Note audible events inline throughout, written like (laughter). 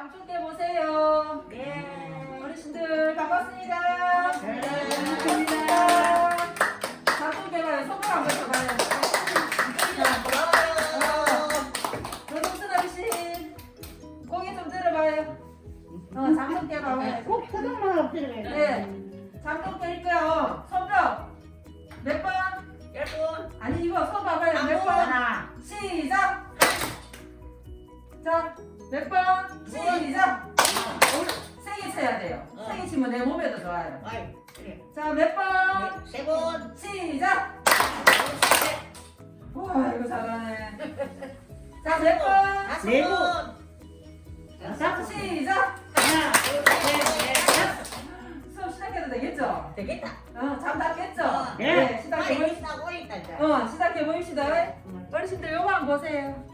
삼촌께 보세요. 네. 어르신들 반갑습니다. 반갑습니다. 삼촌께 봐요. 선물 한번 줘봐요. 노동순 어르신 고개 좀 들어봐요. 어, 봐봐요. 꼭 없으면 네. 잠깐께 할게요. 손뼉 몇 번? 열 번. 아니 이거 손 봐봐요. 몇 번? 하나. 시작. 자, 몇 번? 시작. 세게 쳐야 돼요. 어. 세게 치면 내 몸에도 좋아요. 아이, 그래. 자, 몇 번? 세 번. 시작. 와, 이거 잘하네. (laughs) 자, 몇 번? 다섯 네 번. 자, 시작. 하나, 둘, 셋, 넷. 수업 시작해도 되겠죠? 되겠다. 어, 잠 닿겠죠? 어. 네, 시작해 빨리 보입시다. 있다, 오래 있다, 이제. 어, 시작해 보입시다. 어르신들 요거 한번 보세요.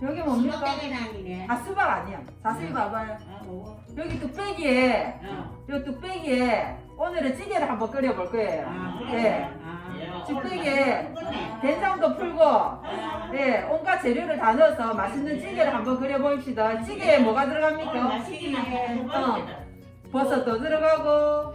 어. 여기 뭡니까? 수박대게 다니네. 아, 수박 아니야. 자세히 봐봐요. 아. 여기 뚝배기에 어. 요 뚝배기에 오늘은 찌개를 한번 끓여볼 거예요. 아, 그래. 네. 아, 뚝배기에. 된장도 풀고, 아, 네, 온갖 재료를 다 넣어서 맛있는 찌개를 한번 끓여봅시다. 찌개에 뭐가 들어갑니까? 맛있겠네. 어. 버섯도 들어가고,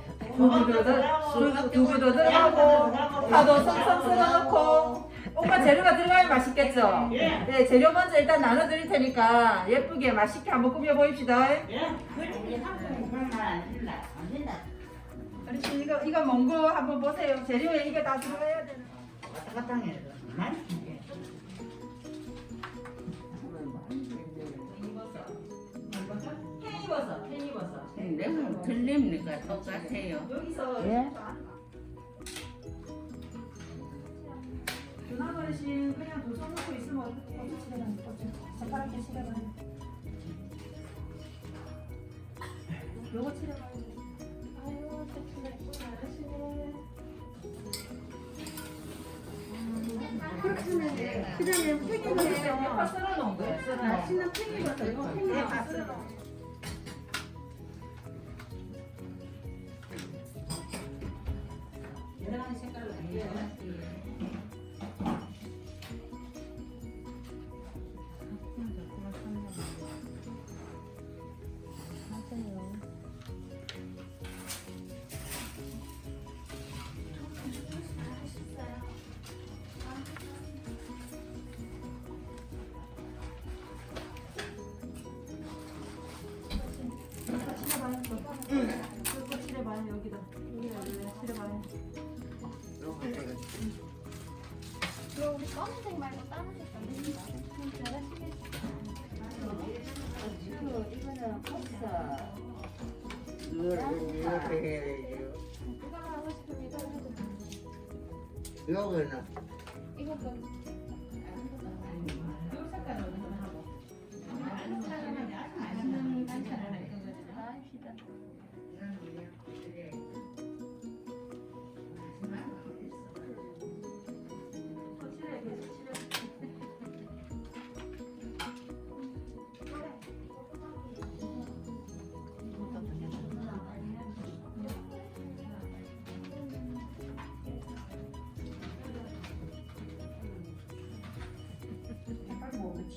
두부도, 들어가고, 파도 성성 썰어놓고, 온갖 재료가 들어가야 맛있겠죠? 예. 네, 재료 먼저 일단 나눠 드릴 테니까 예쁘게 맛있게 한번 꾸며 보입시다. 예. 그래, 이제 상품은 그런 말안 된다. 안 된다. 어르신 이거 이거 뭔거 한번 보세요. 재료에 이게 다 들어가야 되는. 왔다 갔다 하네. 맛있네. 팽이버섯, 팽이버섯. 내가 틀립니까? 똑같아요. 여기서 예? 누나 어르신 그냥 두손 놓고 있으면 어떻게 어떻게 치려면 어떻게 새파랗게 치려면 요거 치려면 아유 저 어르신 그렇게 하면 돼. 그 다음에 이거 팽이버섯. 대파 썰어 놓은 거예요. 썰어 놓은 거. 맛있는 팽이버섯. 이거 팽이버섯 돼. 요거는 이거 좀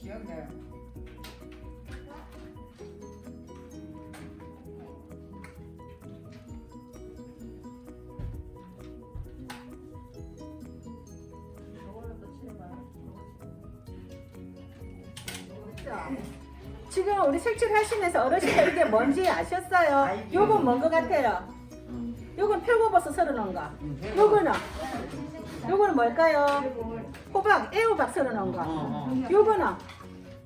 지역이야. 지금 우리 색칠하시면서 어르신들 이게 뭔지 아셨어요? 요건 뭔 것 같아요? 요건 표고버섯 썰어놓은 거. 요거는 요거는 뭘까요? 호박, 애호박 썰어 놓은 거. 요거는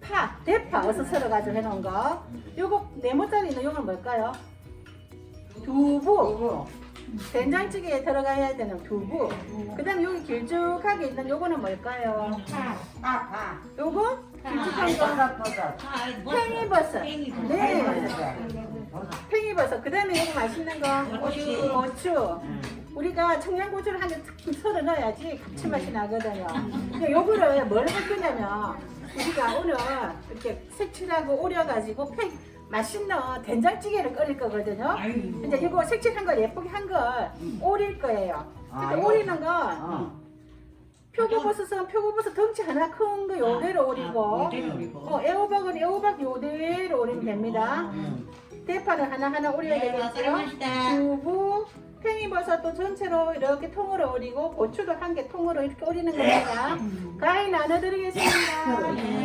파, 대파 어서 썰어 가지고 해 놓은 거. 요거 네모짜리 있는 요건 뭘까요? 두부. 된장찌개에 들어가야 되는 두부. 그 다음에 여기 길쭉하게 있는 요거는 뭘까요? 요거 길쭉한 거. 팽이버섯. 네. 팽이버섯. 그 다음에 이거 맛있는 거. 고추. 고추. 우리가 청양고추를 한대 탁 썰어 넣어야지 감칠맛이 나거든요. 근데 요거를 뭘 할 거냐면 우리가 오늘 이렇게 색칠하고 오려가지고 팽 맛있는 된장찌개를 끓일 거거든요. 이제 이거 색칠한 걸 예쁘게 한 걸 오릴 거예요. 근데 오리는 건 표고버섯은 표고버섯 덩치 하나 큰거 요대로 오리고 요대로 오리고. 어, 애호박은 애호박 요대로 오리면 됩니다. 대파를 하나하나 오려야 네, 되겠죠? 두부, 팽이버섯도 전체로 이렇게 통으로 오리고 고추도 한 개 통으로 이렇게 오리는 겁니다. 가위 나눠드리겠습니다.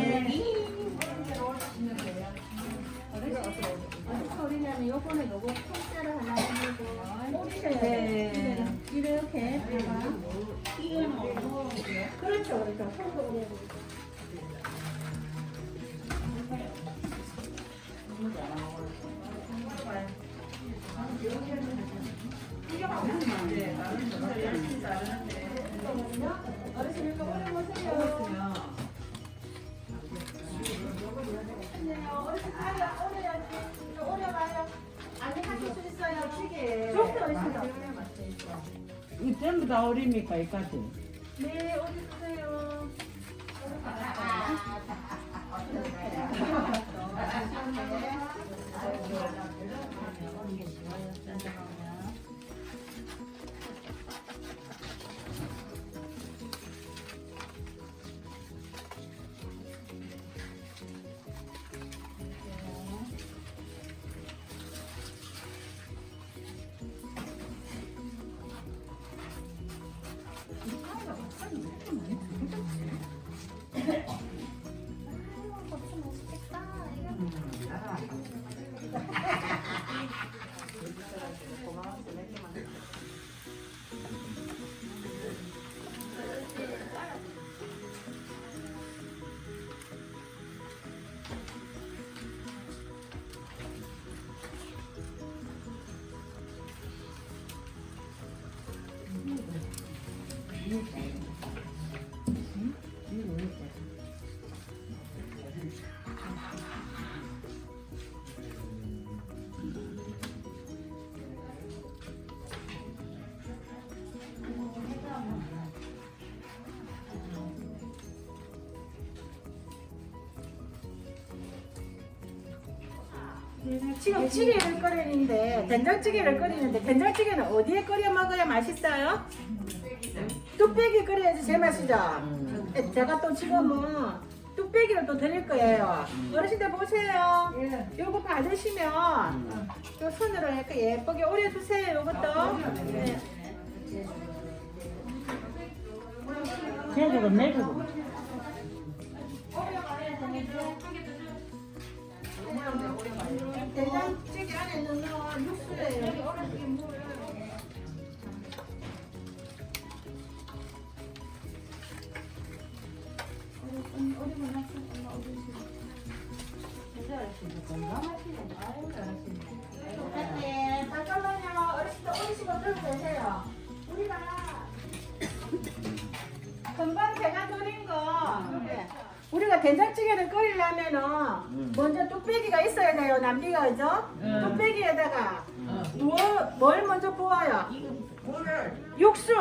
이 전부 다 어립니까 이까지? 네, 올려주세요. (laughs) (laughs) (laughs) 지금 찌개를 끓이는데 된장찌개를 끓이는데 된장찌개는 어디에 끓여 먹어야 맛있어요? 뚝배기 끓여야지 제맛이죠. 예, 제가 또 지금은 뚝배기를 또 드릴 거예요. 어르신들 보세요. 요거 받으시면 요 손으로 이렇게 예쁘게 오려주세요. 요것도. 네. 제주도 내주도. 된장찌개 안에 넣는 육수예요. 어르신 물. 네, 잠깐만요. 어르신들 오리시고 들고 계세요. 우리가 금방 제가 드린 거 우리가 된장찌개를 끓이려면은 먼저 뚝배기가 있어야 돼요. 남비가 그죠? 뚝배기에다가 뭘, 뭘 먼저 부어요? 육수,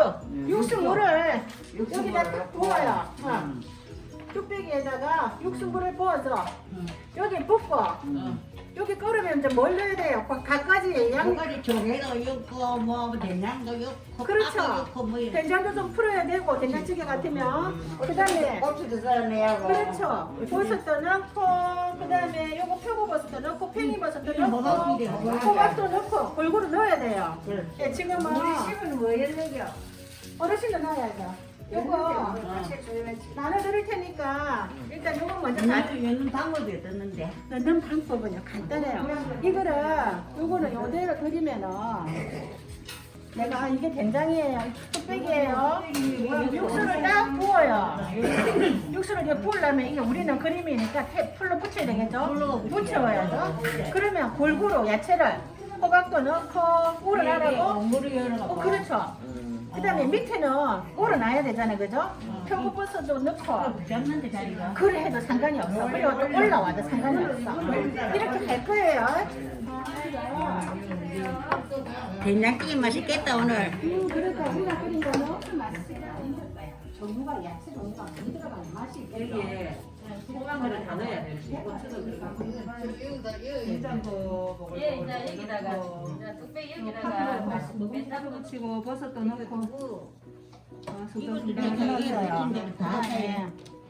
육수 물을 여기다 딱 부어요. 어. 뚝배기에다가 육수 물을 부어서 여기 붓고 여기 끓으면 이제 뭘 넣어야 돼요? 각- 각가지 양 한가지 조개도 있고 뭐 된장도 있고 그렇죠. 밥도 있고 뭐 이런. 된장도 좀 풀어야 되고 된장찌개 같으면 그다음에 고추도 썰어내고. 그렇죠. 버섯도 넣고 그다음에 요거 표고버섯도 넣고 팽이버섯도 넣고 호박도 넣고 골고루 넣어야 돼요. 예, 지금은 뭐에 넣겨? 어르신도 넣어야죠. 요거 나눠 드릴 테니까 일단 요거 먼저 다 나도 있는 방법이 없었는데. 넣는 방법은요 간단해요. 이거를 요거는 요대로 드리면은 내가 아, 이게 된장이에요, 뚝배기예요. 육수를 딱 부어요. (clears throat) 육수를 이제 부으려면 이게 우리는 그림이니까 테- 풀로 붙여야 되겠죠? 붙여야죠. 그러면 골고루 야채를 호박도 넣고 우러나라고. 물을 열어. 어 그렇죠. 그다음에 밑에는 우러나야 되잖아요, 그죠? 표고버섯도 넣고. 잡는데 자리가. 그래 해도 상관이 없어. 그리고 또 올라와도 상관이 없어. 이렇게 할 거예요. 된장찌개 맛있겠다 오늘. 음, 그러니까 거는 엄청 맛있어. 종류가 야채 종류가 많이 들어가는 맛이 있겠죠. 호박을 다 넣어야 되지. 고추도 들어가고. 냉장고 먹을 예, 거. 이제 여기다가 이제 뚝배기 여기다가 맨땅 치고 버섯도 넣고. 네. 이거 다 해.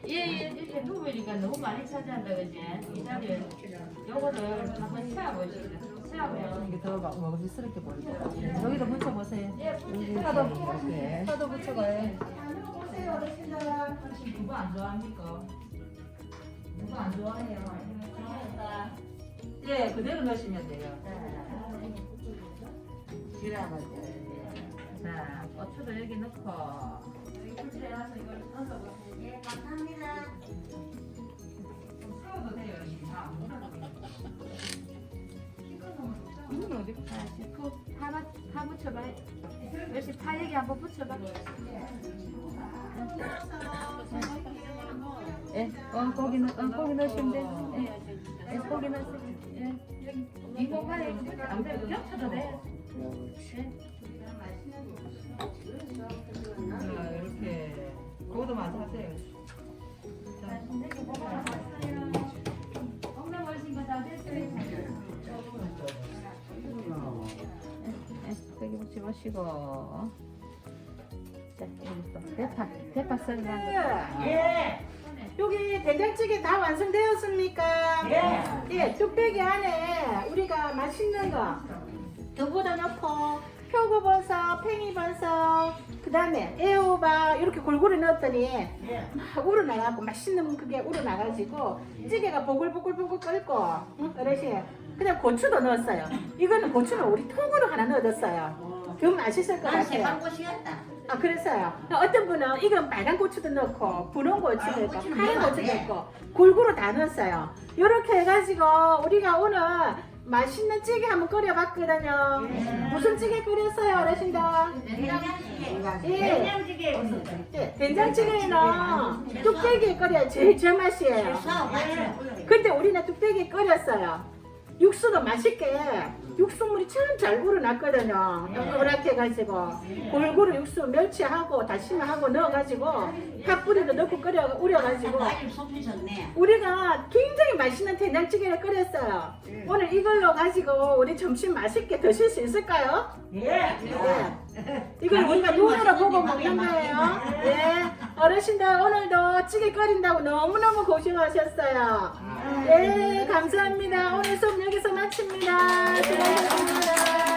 얘얘 이렇게 누우니까 너무 많이 차지한다 그지? 이 자리에 요거를 한번 채워보시죠. 채우면 이게 더 막- 먹음직스럽게 보이고 여기도 붙여보세요 파도 파도 붙여봐요 누구 안 좋아합니까? 누구 안 좋아해요? 예 그대로 넣으시면 돼요 자, 고추도 여기 넣고. 세워도 돼요. 여기 다. 이건 어디 그파 붙여봐. 역시 파 여기 한번 붙여봐. 예, 어, 고기 넣, 어, 고기 넣으시면 돼. 예, 예, 고기 넣으세요. 예, 파에 안 돼. 겹쳐도 돼. 자, 이렇게. 그거도 마저 하세요. 예, 여기 붙이 보시고. 대파, 대파 썰는 거. 예. 여기 된장찌개 다 완성되었습니까? 예. 예, 뚝배기 안에 우리가 맛있는 거 두부도 넣고 표고버섯, 팽이버섯, 그 다음에 애호박 이렇게 골고루 넣었더니 예. 막 우러나가고 맛있는 그게 우러나가지고 찌개가 보글보글보글 끓고 응? 어르신 그냥 고추도 넣었어요. 이거는 고추는 우리 통으로 하나 넣어뒀어요. 그 맛있을 것난 같아요. 세방꽃이었다. 아 그랬어요. 어떤 분은 이건 빨간 고추도 넣고 분홍 고추도 아, 넣고 고추는 파란 고추도 돼. 넣고 골고루 다 넣었어요. 이렇게 해가지고 우리가 오늘 맛있는 찌개 한번 끓여봤거든요. 예. 무슨 찌개 끓였어요, 어르신들? 된장찌개. 예. 된장찌개. 예, 된장찌개는 뚝배기 끓여야 제일 제맛이에요. 같이. 근데 우리는 뚝배기 끓였어요. 육수도 맛있게 육수물이 참 잘 우러났거든요. 동그랗게 해가지고 골고루 육수 멸치하고 다시마하고 넣어가지고 팥뿌리도 넣고 끓여 우려가지고 좋네. 우리가 굉장히 맛있는 된장찌개를 끓였어요. 오늘 이걸로 가지고 우리 점심 맛있게 드실 수 있을까요? 예. 네. 이걸 우리가 눈으로 보고 먹는 거예요. 네. 어르신들 오늘도 찌개 끓인다고 너무너무 고생하셨어요. 네, 감사합니다. 오늘 수업 여기서 마칩니다. 수고하셨습니다.